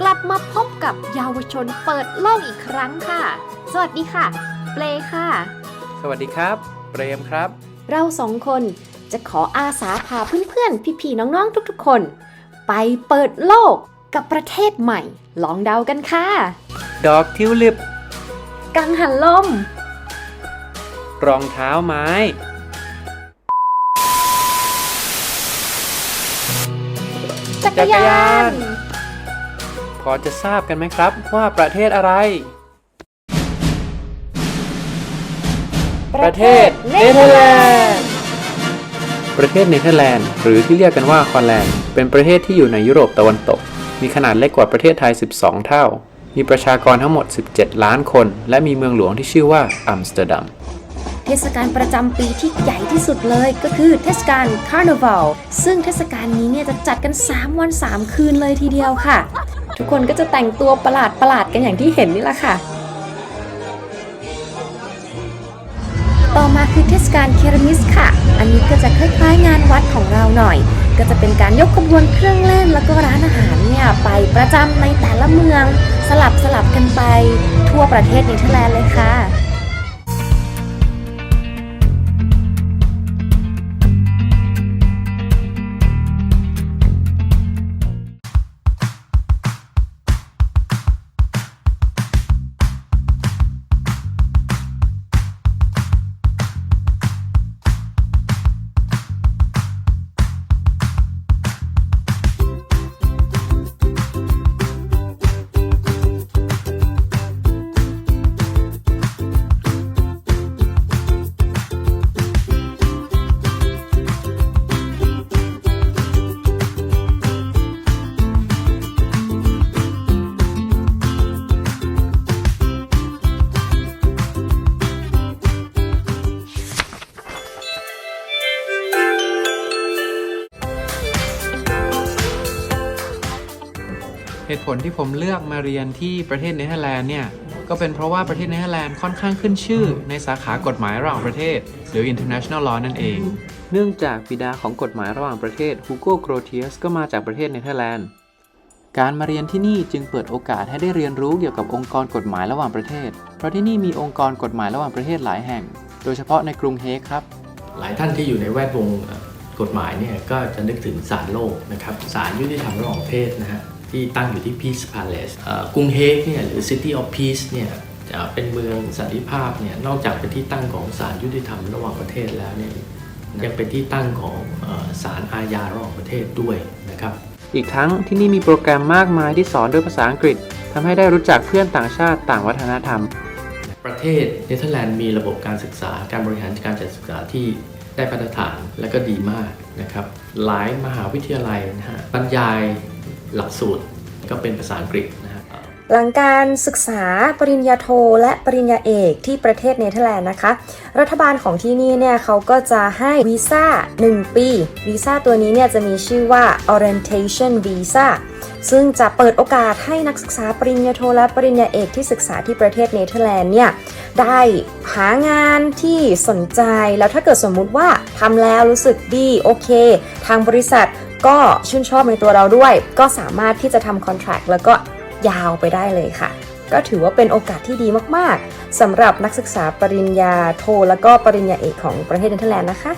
กลับมาพบกับเยาวชนเปิดโลกอีกครั้งค่ะ สวัสดีค่ะ เปลค่ะ สวัสดีครับ เปรมครับ เราสองคนจะขออาสาพาเพื่อนๆ พี่ๆ น้องๆ ทุกๆ คน ไปเปิดโลกกับประเทศใหม่ ลองเดากันค่ะ ดอกทิวลิป กังหันลม รองเท้าไม้ จักจัรกรยายานนพอจะทราบกันไหมครับว่าประเทศอะไร ประเทศเนเธอร์แลนด์ ประเทศเนเธอร์แลนด์หรือที่เรียกกันว่าคอนแลนด์ เป็นประเทศที่อยู่ในยุโรปตะวันตก มีขนาดเล็กกว่าประเทศไทย 12 เท่า มีประชากรทั้งหมด 17 ล้านคน และมีเมืองหลวงที่ชื่อว่าอัมสเตอร์ดัม เทศกาลประจำปีที่ใหญ่ที่สุดเลย ก็คือเทศกาลคาร์ n น v ัลซึ่งเทศกาลนี้เนี่ยจะจัดกัน 3 วัน 3 คืนเลยทีเดียวค่ะ ทุกคนก็จะแต่งตัวประหลาดประหลาดกันอย่างที่เห็นนี่แหละค่ะ ต่อมาคือเทศกาลเครามิสค่ะ อันนี้ก็จะคล้ายๆงานวัดของเราหน่อยก็จะเป็นการยกขบวนเครื่องเล่นแล้วก็ร้านอาหารเนี่ยไปประจำในแต่ละเมือง สลับสลับกันไปทั่วประเทศเนเธอร์แลนด์เลยค่ะ ผลที่ผมเลือกมาเรียนที่ประเทศเนเธอร์แลนด์เนี่ยก็เป็นเพราะว่าประเทศเนเธอร์แลนด์ค่อนข้างขึ้นชื่อในสาขากฎหมายระหว่างประเทศ หรือ international law นั่นเอง เนื่องจากบิดาของกฎหมายระหว่างประเทศฮูโกโกรเทียสก็มาจากประเทศเนเธอร์แลนด์ การมาเรียนที่นี่จึงเปิดโอกาสให้ได้เรียนรู้เกี่ยวกับองค์กรกฎหมายระหว่างประเทศ เพราะที่นี่มีองค์กรกฎหมายระหว่างประเทศหลายแห่ง โดยเฉพาะในกรุงเฮกครับ หลายท่านที่อยู่ในแวดวงกฎหมายเนี่ยก็จะนึกถึงศาลโลกนะครับศาลยุติธรรมระหว่างประเทศนะฮะ ที่ตั้งอยู่ที่ Peace Palace เอ่อกรุงเฮกเนี่ยหรือ City of Peace เนี่ยจะเป็นเมืองสันติภาพเนี่ยนอกจากเป็นที่ตั้งของศาลยุติธรรมระหว่างประเทศแล้วเนี่ยยังเป็นที่ตั้งของเอ่อศาลอาญาระหว่างประเทศด้วยนะครับอีกทั้งที่นี่มีโปรแกรมมากมายที่สอนด้วยภาษาอังกฤษทำให้ได้รู้จักเพื่อนต่างชาติต่างวัฒนธรรม ประเทศเนเธอร์แลนด์มีระบบการศึกษาการบริหารการจัดศึกษาที่ได้มาตรฐานและก็ดีมากนะครับหลายมหาวิทยาลัยนะฮะบรรยาย หลักสูตรก็เป็นภาษาอังกฤษนะฮะหลังการศึกษาปริญญาโทและปริญญาเอกที่ประเทศเนเธอร์แลนด์นะคะ รัฐบาลของที่นี่เนี่ยเขาก็จะให้วีซ่า 1 ปีวีซ่าตัวนี้เนี่ยจะมีชื่อว่า orientation visa ซึ่งจะเปิดโอกาสให้นักศึกษาปริญญาโทและปริญญาเอกที่ศึกษาที่ประเทศเนเธอร์แลนด์เนี่ยได้หางานที่สนใจแล้วถ้าเกิดสมมุติว่าทำแล้วรู้สึกดีโอเค ทางบริษัท ก็ชื่นชอบในตัวเราด้วย ก็สามารถที่จะทำคอนแท c t แล้วก็ยาวไปได้เลยค่ะ ก็ถือว่าเป็นโอกาสที่ดีมากๆสำหรับนักศึกษาปริญญาโท และก็ปริญญาเอกของประเทศเนเธอร์แลนด์นะคะ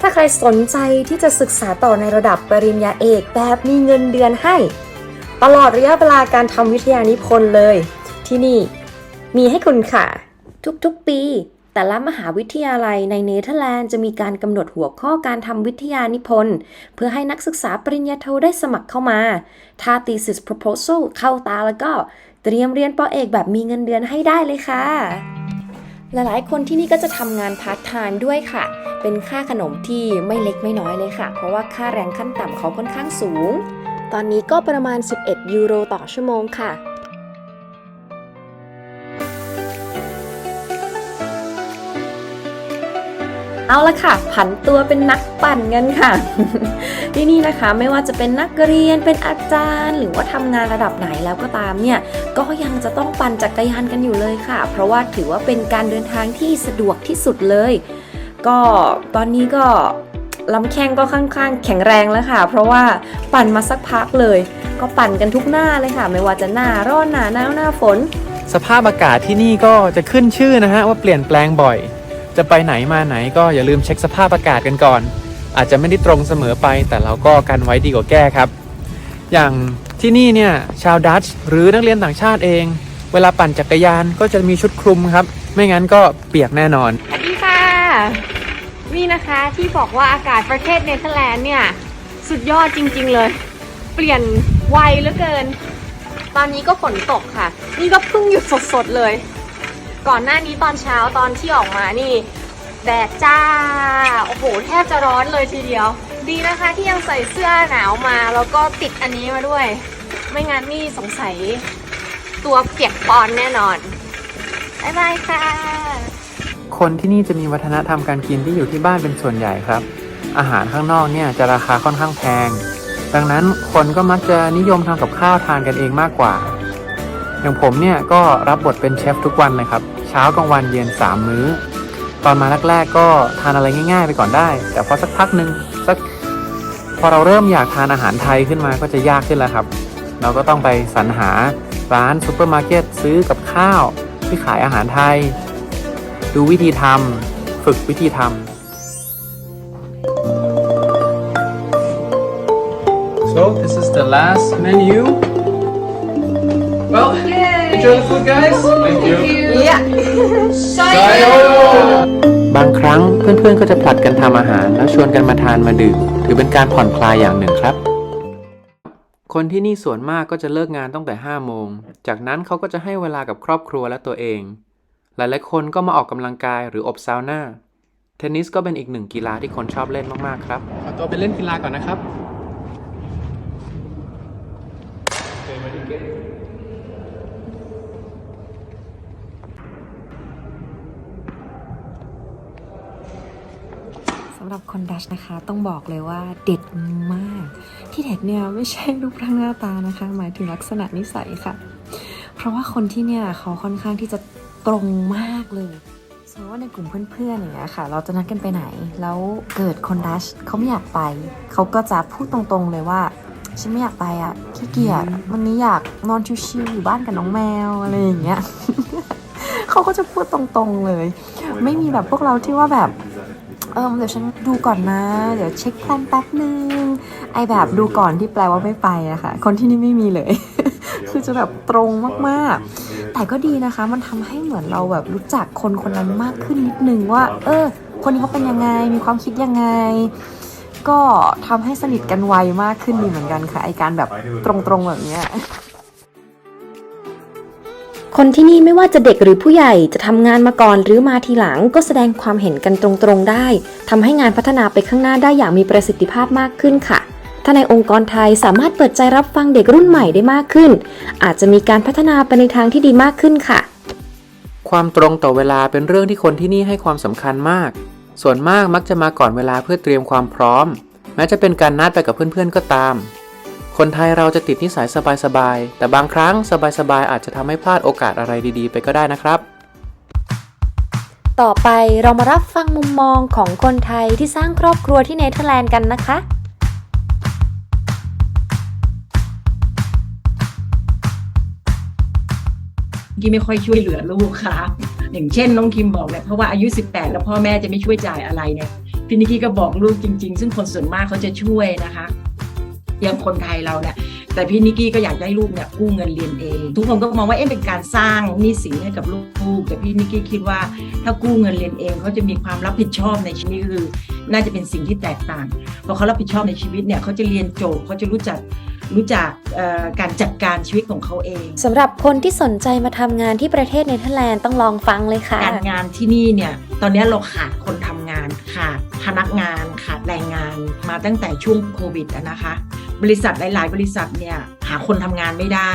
ถ้าใครสนใจที่จะศึกษาต่อในระดับปริญญาเอกแบบมีเงินเดือนให้ ตลอดระยะเวลาการทำวิทยานิพนธ์เลย ที่นี่มีให้คุณค่ะ ทุกๆปี แต่ละมหาวิทยาลัยในเนเธอร์แลนด์จะมีการกำหนดหัวข้อการทำวิทยานิพนธ์ เพื่อให้นักศึกษาปริญญาโทได้สมัครเข้ามา ถ้า thesis proposal เข้าตาแล้วก็ เตรียมเรียนปอเอกแบบมีเงินเดือนให้ได้เลยค่ะ หลายๆ คนที่นี่ก็จะทำงานพาร์ทไทม์ด้วยค่ะ เป็นค่าขนมที่ไม่เล็กไม่น้อยเลยค่ะ เพราะว่าค่าแรงขั้นต่ำเขาค่อนข้างสูง ตอนนี้ก็ประมาณ 11 ยูโรต่อชั่วโมงค่ะ เอาละค่ะ ผันตัวเป็นนักปั่นกันค่ะ ที่นี่นะคะไม่ว่าจะเป็นนักเรียนเป็นอาจารย์ หรือว่าทำงานระดับไหนแล้วก็ตามเนี่ยก็ยังจะต้องปั่นจักรยานกันอยู่เลยค่ะ เพราะว่าถือว่าเป็นการเดินทางที่สะดวกที่สุดเลย ก็ตอนนี้ก็ลำแข้งก็ค่อนข้างแข็งแรงแล้วค่ะ เพราะว่าปั่นมาสักพักเลย ก็ปั่นกันทุกหน้าเลยค่ะ ไม่ว่าจะหน้าร้อนหน้าหนาวหน้าฝน สภาพอากาศที่นี่ก็จะขึ้นชื่อนะฮะว่าเปลี่ยนแปลงบ่อย จะไปไหนมาไหนก็อย่าลืมเช็คสภาพอากาศกันก่อน อาจจะไม่ได้ตรงเสมอไป แต่เราก็กันไว้ดีกว่าแก้ครับ อย่างที่นี่เนี่ยชาวดัตช์หรือนักเรียนต่างชาติเอง เวลาปั่นจักรยานก็จะมีชุดคลุมครับ ไม่งั้นก็เปียกแน่นอน สวัสดีค่ะ นี่นะคะที่บอกว่าอากาศประเทศเนเธอร์แลนด์เนี่ย สุดยอดจริง ๆเลย เปลี่ยนไวเหลือเกิน ตอนนี้ก็ฝนตกค่ะ นี่ก็เพิ่งหยุดสดๆเลย ก่อนหน้านี้ตอนเช้าตอนที่ออกมานี่แดดจ้า โอ้โห แทบจะร้อนเลยทีเดียว ดีนะคะที่ยังใส่เสื้อหนาวมา แล้วก็ติดอันนี้มาด้วย ไม่งั้นนี่สงสัยตัวเปียกปอนแน่นอนบ๊ายบายค่ะ คนที่นี่จะมีวัฒนธรรมการกินที่อยู่ที่บ้านเป็นส่วนใหญ่ครับ อาหารข้างนอกเนี่ยจะราคาค่อนข้างแพง ดังนั้นคนก็มักจะนิยมทำกับข้าวทานกันเองมากกว่า อย่างผมเนี่ยก็รับบทเป็นเชฟทุกวันเลยครับ เช้ากลางวันเย็น3มื้อ ตอนมาแรกๆก็ทานอะไรง่ายๆ ไปก่อนได้ แต่พอสักพักหนึ่งสักพอเราเริ่มอยากทานอาหารไทยขึ้นมาก็จะยากขึ้นแล้วครับ เราก็ต้องไปสรรหาร้านซูเปอร์มาร์เก็ตซื้อกับข้าวที่ขายอาหารไทย ดูวิธีทำฝึกวิธีทำ So this is the last menu. Well, enjoy the food, guys. Thank you. บางครั้งเพื่อนๆก็จะผลัดกันทำอาหารแล้วชวนกันมาทานมาดื่มถือเป็นการผ่อนคลายอย่างหนึ่งครับ คนที่นี่ส่วนมากก็จะเลิกงานตั้งแต่5โมง จากนั้นเขาก็จะให้เวลากับครอบครัวและตัวเอง หลายๆคนก็มาออกกำลังกายหรืออบซาวน่า เทนนิสก็เป็นอีกหนึ่งกีฬาที่คนชอบเล่นมากๆครับขอตัวไปเล่นกีฬาก่อนนะครับ หรับคนดัชนะคะ ต้องบอกเลยว่าเด็ดมาก ที่เด็ดเนี่ยไม่ใช่รูปร่างหน้าตานะคะ หมายถึงลักษณะนิสัยค่ะ เพราะว่าคนที่เนี่ยเขาค่อนข้างที่จะตรงมากเลยสมมติว่าในกลุ่มเพื่อนๆอย่างเงี้ยค่ะ เราจะนัดกันไปไหน แล้วเกิดคนดัชเขาไม่อยากไป เขาก็จะพูดตรงๆเลยว่าฉันไม่อยากไปอะขี้เกียจวันนี้อยากนอนชิวๆอยู่บ้านกับน้องแมวอะไรอย่างเงี้ยเขาก็จะพูดตรงๆเลย ไม่มีแบบพวกเราที่ว่าแบบ เออเดี๋ยวฉันดูก่อนนะ เดี๋ยวเช็คแพลนแป๊บนึง ไอแบบดูก่อนที่แปลว่าไม่ไปอะค่ะคนที่นี่ไม่มีเลย คือจะแบบตรงมากๆ แต่ก็ดีนะคะ มันทำให้เหมือนเราแบบรู้จักคนคนนั้นมากขึ้นนิดนึงว่า เออ คนนี้เขาเป็นยังไง มีความคิดยังไง ก็ทำให้สนิทกันไวมากขึ้นดีเหมือนกันค่ะ ไอการแบบตรงๆแบบเนี้ย คนที่นี่ไม่ว่าจะเด็กหรือผู้ใหญ่จะทำงานมาก่อนหรือมาทีหลังก็แสดงความเห็นกันตรงๆได้ทำให้งานพัฒนาไปข้างหน้าได้อย่างมีประสิทธิภาพมากขึ้นค่ะ ถ้าในองค์กรไทยสามารถเปิดใจรับฟังเด็กรุ่นใหม่ได้มากขึ้น อาจจะมีการพัฒนาไปในทางที่ดีมากขึ้นค่ะ ความตรงต่อเวลาเป็นเรื่องที่คนที่นี่ให้ความสำคัญมาก ส่วนมากมักจะมาก่อนเวลาเพื่อเตรียมความพร้อม แม้จะเป็นการนัดไปกับเพื่อนๆก็ตาม คนไทยเราจะติดนิสัยสบายๆ แต่บางครั้งสบายๆ อาจจะทำให้พลาดโอกาสอะไรดีๆ ไปก็ได้นะครับ ต่อไปเรามารับฟังมุมมองของคนไทยที่สร้างครอบครัวที่เนเธอร์แลนด์กันนะคะกี้ไม่ค่อยช่วยเหลือลูกค่ะ อย่างเช่นน้องคิมบอกเนี่ยเพราะว่าอายุ 18 แล้วพ่อแม่จะไม่ช่วยจ่ายอะไรเนี่ยพี่นิกกี้ก็บอกลูกจริง ๆ ซึ่งคนส่วนมากเขาจะช่วยนะคะอ ย่างคนไทยเราเนี่ยแต่พี่นิกกี้ก็อยากให้ลูกเนี่ยกู้เงินเรียนเอง ทุกคนก็มองว่าเอ๊ะเป็นการสร้างหนี้สินให้กับลูกแต่พี่นิกกี้คิดว่าถ้ากู้เงินเรียนเองเขาจะมีความรับผิดชอบในชีวิตคือ น่าจะเป็นสิ่งที่แตกต่างพอเขารับผิดชอบในชีวิตเนี่ยเขาจะเรียนจบเขาจะรู้จักรู้จักการจัดการชีวิตของเขาเองสำหรับคนที่สนใจมาทำงานที่ประเทศเนเธอร์แลนด์ต้องลองฟังเลยค่ะ การงานที่นี่เนี่ยตอนนี้เราขาดคนทำงานขาดพนักงานขาดแรงงานมาตั้งแต่ช่วงโควิดนะคะ บริษัทหลาย ๆ บริษัทเนี่ยหาคนทำงานไม่ได้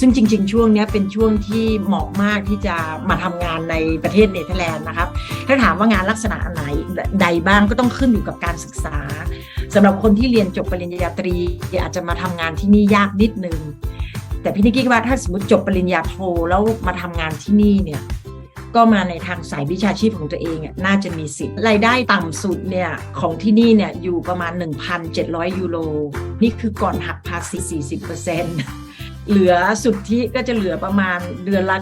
ซึ่งจริง ๆ ช่วงนี้เป็นช่วงที่เหมาะมากที่จะมาทำงานในประเทศเนเธอร์แลนด์นะครับ ถ้าถามว่างานลักษณะไหนใดบ้างก็ต้องขึ้นอยู่กับการศึกษาสำหรับคนที่เรียนจบปริญญาตรีอาจจะมาทำงานที่นี่ยากนิดนึงแต่พี่นิกกี้ว่าถ้าสมมติจบปริญญาโทแล้วมาทำงานที่นี่เนี่ย ก็มาในทางสายวิชาชีพของตัวเองอะน่าจะมีสิทธิ์รายได้ต่ำสุดเนี่ยของที่นี่เนี่ยอยู่ประมาณ 1,700 ยูโร นี่คือก่อนหักภาษี 40%เหลือสุทธิก็จะเหลือประมาณเดือนละ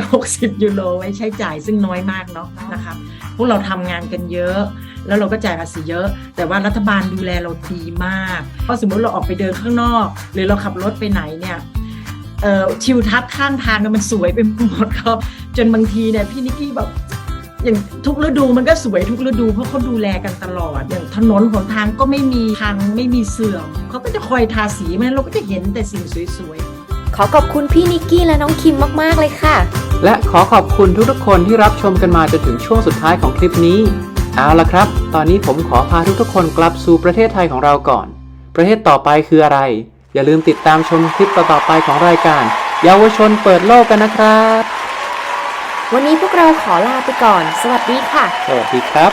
960 ยูโรไว้ใช้จ่ายซึ่งน้อยมากเนาะนะคะพวกเราทำงานกันเยอะ แล้วเราก็จ่ายภาษีเยอะ แต่ว่ารัฐบาลดูแลเราดีมาก เพราะสมมติเราออกไปเดินข้างนอก หรือเราขับรถไปไหนเนี่ย ทิวทัศน์ข้างทางมันสวยไปหมดครับ จนบางทีเนี่ยพี่นิกกี้แบบอย่างทุกฤดูมันก็สวยทุกฤดู เพราะเขาดูแลกันตลอด อย่างถนนหนทางก็ไม่มีพังไม่มีเสื่อมเขาก็จะคอยทาสีมันเราก็จะเห็นแต่สิ่งสวยๆ ขอขอบคุณพี่นิกกี้และน้องคิมมากๆเลยค่ะ และขอขอบคุณทุกๆคนที่รับชมกันมาจนถึงช่วงสุดท้ายของคลิปนี้เอาละครับ ตอนนี้ผมขอพาทุกๆคนกลับสู่ประเทศไทยของเราก่อน ประเทศต่อไปคืออะไร อย่าลืมติดตามชมคลิปต่อๆไปของรายการ เยาวชนเปิดโลกกันนะครับ วันนี้พวกเราขอลาไปก่อน สวัสดีค่ะ สวัสดีครับ